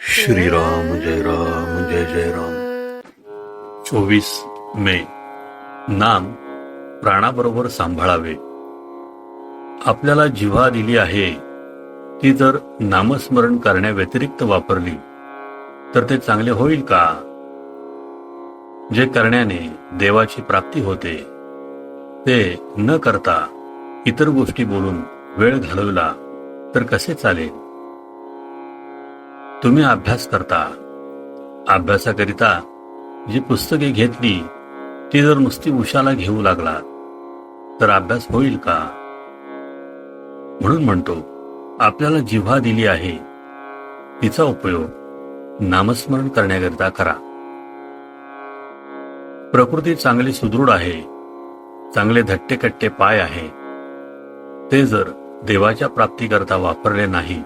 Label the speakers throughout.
Speaker 1: श्रीराम जय राम जय जय राम। चोवीस मे नाम प्राणाबरोबर सांभाळावे. आपल्याला जिव्हा दिली आहे ती जर नामस्मरण करण्याव्यतिरिक्त वापरली तर ते चांगले होईल का? जे करण्याने देवाची प्राप्ती होते ते न करता इतर गोष्टी बोलून वेळ घालवला तर कसे चालेल? तुम्ही अभ्यास करता. अभ्यासाकरिता जी पुस्तके घेतली ती जर नुसती उशाला घेऊ लागला तर अभ्यास होईल का? म्हणून म्हणतो आपल्याला जिव्हा दिली आहे तिचा उपयोग नामस्मरण करण्याकरिता करा. प्रकृती चांगली सुदृढ आहे चांगले धट्टे कट्टे पाय आहे ते जर देवाच्या प्राप्तीकरता वापरले नाही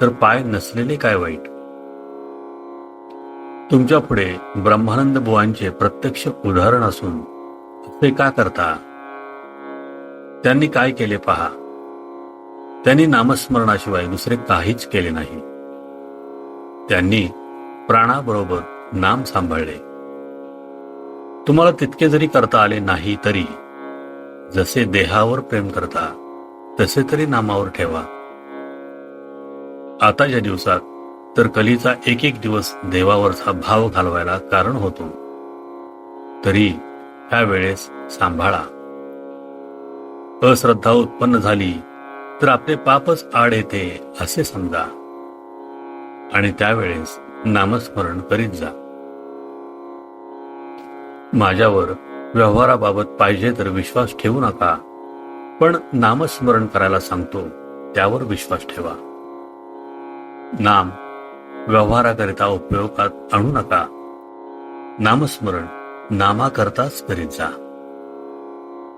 Speaker 1: तर पाय नसलेले काय वाईट? तुमच्यापुढे ब्रह्मानंद बुवांचे प्रत्यक्ष उदाहरण असून ते का करता? त्यांनी काय केले पहा? त्यांनी नामस्मरणाशिवाय दुसरे काहीच केले नाही. त्यांनी प्राणाबरोबर नाम सांभाळले. तुम्हाला तितके जरी करता आले नाही तरी जसे देहावर प्रेम करता तसे तरी नामावर ठेवा. आताच्या दिवसात तर कलीचा एक एक दिवस देवावरचा भाव घालवायला कारण होतो. तरी ह्या वेळेस सांभाळा. अश्रद्धा उत्पन्न झाली तर आपले पापच आड येते असे समजा. आणि त्यावेळेस नामस्मरण करीत जा. माझ्यावर व्यवहाराबाबत पाहिजे तर विश्वास ठेवू नका. पण नामस्मरण करायला सांगतो त्यावर विश्वास ठेवा. नाम व्यवहाराकरिता उपयोगात आणू नका. नामस्मरण नामाकरताच करीत जा.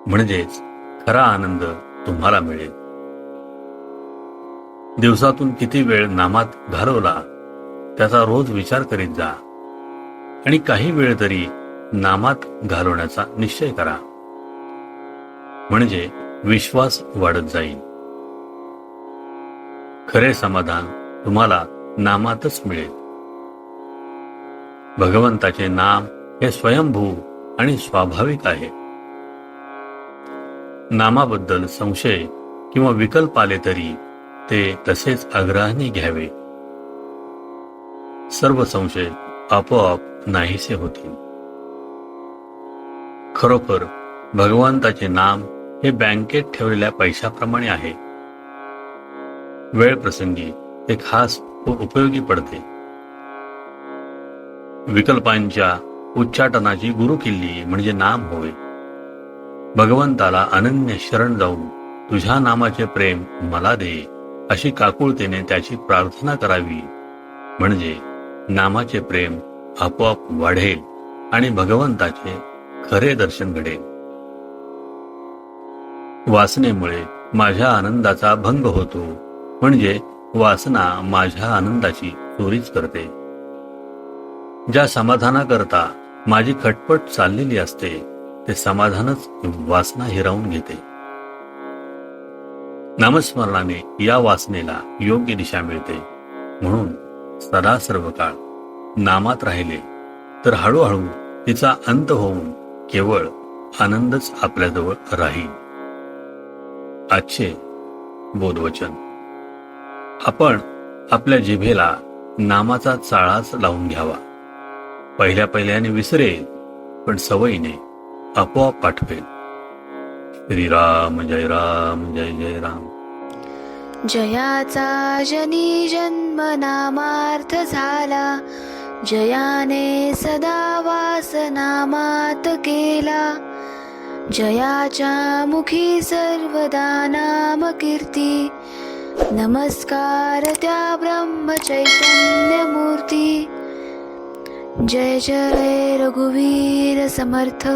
Speaker 1: म्हणजेच खरा आनंद तुम्हाला मिळेल. दिवसातून किती वेळ नामात घालवला त्याचा रोज विचार करीत जा. आणि काही वेळ तरी नामात घालवण्याचा निश्चय करा. म्हणजे विश्वास वाढत जाईल. खरे समाधान तुम्हाला नामातच मिळेल. भगवंताचे नाम हे स्वयंभू आणि स्वाभाविक आहे. नामाबद्दल संशय किंवा विकल्प आले तरी ते तसेच आग्रहाने घ्यावे. सर्व संशय आपोआप नाहीसे होतील. खरोखर भगवंताचे नाम हे बँकेत ठेवलेल्या पैशाप्रमाणे आहे. वेळ प्रसंगी ते खास व उपयोगी पडते. विकल्पांच्या उच्चाटनाची गुरुकिल्ली म्हणजे नाम होय. भगवंताला अनन्य शरण जाऊन तुझ्या नामाचे प्रेम मला दे अशी काकुळतेने त्याची प्रार्थना करावी. म्हणजे नामाचे प्रेम आपोआप वाढेल आणि भगवंताचे खरे दर्शन घडेल. वासनेमुळे माझ्या आनंदाचा भंग होतो. म्हणजे वासना माझ्या आनंदाची चोरीच करते. ज्या समाधानाकरता माझी खटपट चाललेली असते ते समाधानच वासना हिरावून घेते. नामस्मरणाने या वासनेला योग्य दिशा मिळते. म्हणून सदा सर्व काळ नामात राहिले तर हळूहळू तिचा अंत होऊन केवळ आनंदच आपल्याजवळ राहील. आजचे बोधवचन आपण आपल्या जिभेला नामाचा चाळाच लावून घ्यावा. पहिल्या पहिल्याने विसरेल पण सवयीने आपोआप पाठवेल. श्रीराम जय राम जय जय राम.
Speaker 2: जयाचा जनी जन्म नामार्थ झाला. जयाने सदा वास नामात केला. जयाच्या मुखी सर्वदा नाम कीर्ती। नमस्कार त्या ब्रह्म चैतन्य मूर्ती जय जय रघुवीर समर्थ।